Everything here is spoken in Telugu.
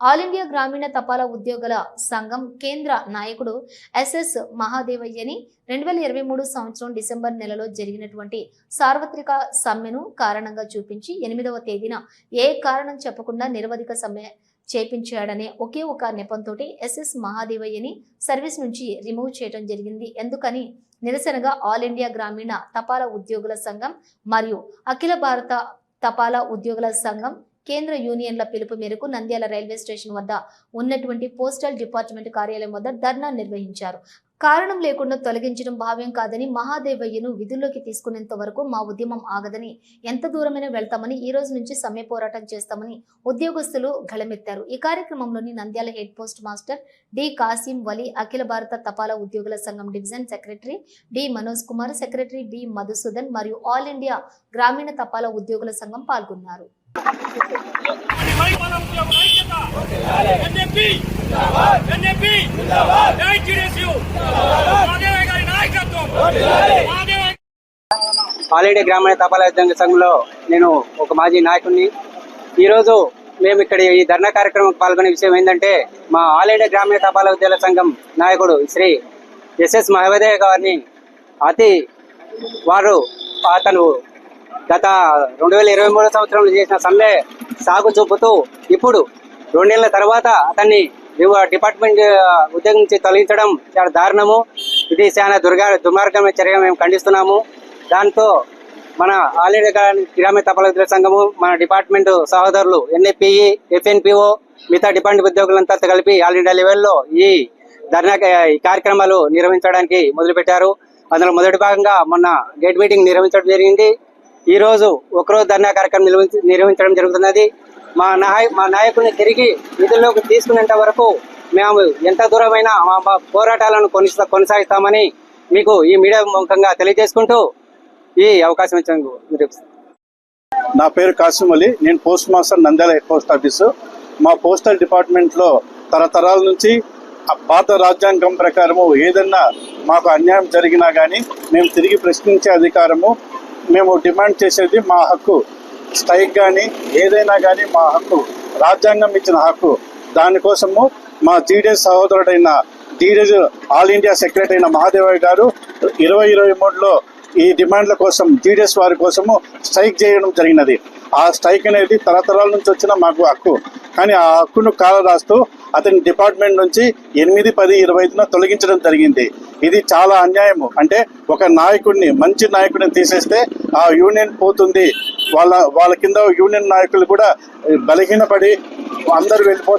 ఆల్ ఇండియా గ్రామీణ తపాలా ఉద్యోగుల సంఘం కేంద్ర నాయకుడు ఎస్ఎస్ మహాదేవయ్యని రెండు వేల ఇరవై మూడు సంవత్సరం డిసెంబర్ నెలలో జరిగినటువంటి సార్వత్రిక సమ్మెను కారణంగా చూపించి ఎనిమిదవ తేదీన ఏ కారణం చెప్పకుండా నిరవధిక సమ్మె చేపించాడనే ఒకే ఒక నెపంతో ఎస్ఎస్ మహాదేవయ్యని సర్వీస్ నుంచి రిమూవ్ చేయడం జరిగింది. ఎందుకని? నిరసనగా ఆల్ ఇండియా గ్రామీణ తపాలా ఉద్యోగుల సంఘం మరియు అఖిల భారత తపాలా ఉద్యోగుల సంఘం కేంద్ర యూనియన్ల పిలుపు మేరకు నంద్యాల రైల్వే స్టేషన్ వద్ద ఉన్నటువంటి పోస్టల్ డిపార్ట్మెంట్ కార్యాలయం వద్ద ధర్నా నిర్వహించారు. కారణం లేకుండా తొలగించడం భావ్యం కాదని మహాదేవయ్యను విధుల్లోకి తీసుకునేంత వరకు మా ఉద్యమం ఆగదని ఎంత దూరమైనా వెళ్తామని ఈ రోజు నుంచి సమ్మె పోరాటం చేస్తామని ఉద్యోగస్తులు గళమెత్తారు. ఈ కార్యక్రమంలోని Nandyal head post master D Kasim Vali అఖిల భారత తపాలా ఉద్యోగుల సంఘం division secretary D Manoj Kumar secretary B Madhusudan మరియు ఆల్ ఇండియా గ్రామీణ తపాలా ఉద్యోగుల సంఘం పాల్గొన్నారు. పాలేడి గ్రామీణ తపాలా ఉద్యోగ సంఘంలో నేను ఒక మాజీ నాయకుడిని. ఈరోజు మేము ఇక్కడ ఈ ధర్నా కార్యక్రమం పాల్గొనే విషయం ఏంటంటే మా ఆల్ ఇండియా గ్రామీణ తపాలా ఉద్యోగుల సంఘం నాయకుడు శ్రీ ఎస్ఎస్ మహోదయ గారిని అతి వారు అతను గత రెండు వేల ఇరవై మూడో సంవత్సరంలో చేసిన సమ్మె సాగు చూపుతూ ఇప్పుడు రెండేళ్ళ తర్వాత అతన్ని డిపార్ట్మెంట్ ఉద్యోగం నుంచి తొలగించడం చాలా దారుణము. ఇది చాలా దుర్గా దుర్మార్గమైన చర్య మేము ఖండిస్తున్నాము. దాంతో మన ఆల్రెడీ గ్రామీణ తపాల సంఘము మన డిపార్ట్మెంట్ సహోదరులు ఎన్ఏపిఈ ఎఫ్ఎన్పిఓ మిగతా డిపార్ట్మెంట్ ఉద్యోగులంతా కలిపి ఆల్ ఇండియా లెవెల్లో ఈ ధర్నా ఈ కార్యక్రమాలు నిర్వహించడానికి మొదలుపెట్టారు. అందులో మొదటి భాగంగా మొన్న గేట్ మీటింగ్ నిర్వహించడం జరిగింది. ఈ రోజు ఒకరోజు ధర్నా కార్యక్రమం నిర్వహించడం జరుగుతున్నది. మా నాయ మా నాయకుడిని తిరిగి విధుల్లోకి తీసుకునేంత వరకు మేము ఎంత దూరమైనా మా మా పోరాటాలను కొనసా కొనసాగిస్తామని మీకు ఈ మీడియా ముఖంగా తెలియజేసుకుంటూ ఈ అవకాశం ఇచ్చినందుకు మీరు నా పేరు కాసిం అలీ. నేను post master Nandyal head post office. మా పోస్టల్ డిపార్ట్మెంట్లో తరతరాల నుంచి పాత రాజ్యాంగం ప్రకారము ఏదన్నా మాకు అన్యాయం జరిగినా కానీ మేము తిరిగి ప్రశ్నించే అధికారము మేము డిమాండ్ చేసేది మా హక్కు. స్ట్రైక్ కానీ ఏదైనా కానీ మా హక్కు. రాజ్యాంగం ఇచ్చిన హక్కు. దానికోసము మా జీడీఎస్ సహోదరుడైన జీడీఎస్ ఆల్ ఇండియా సెక్రటరీ అయిన మహాదేవయ్య గారు ఇరవై ఇరవై మూడులో ఈ డిమాండ్ల కోసం జీడీఎస్ వారి కోసము స్ట్రైక్ చేయడం జరిగినది. ఆ స్ట్రైక్ అనేది తరతరాల నుంచి వచ్చిన మాకు హక్కు. కానీ ఆ హక్కును కాలరాస్తూ అతని డిపార్ట్మెంట్ నుంచి ఎనిమిది పది ఇరవై ఐదున తొలగించడం జరిగింది. ఇది చాలా అన్యాయము. అంటే ఒక నాయకుడిని మంచి నాయకుడిని తీసేస్తే ఆ యూనియన్ పోతుంది. వాళ్ళ వాళ్ళ కింద యూనియన్ నాయకులు కూడా బలహీనపడి అందరూ వెళ్ళిపోతారు.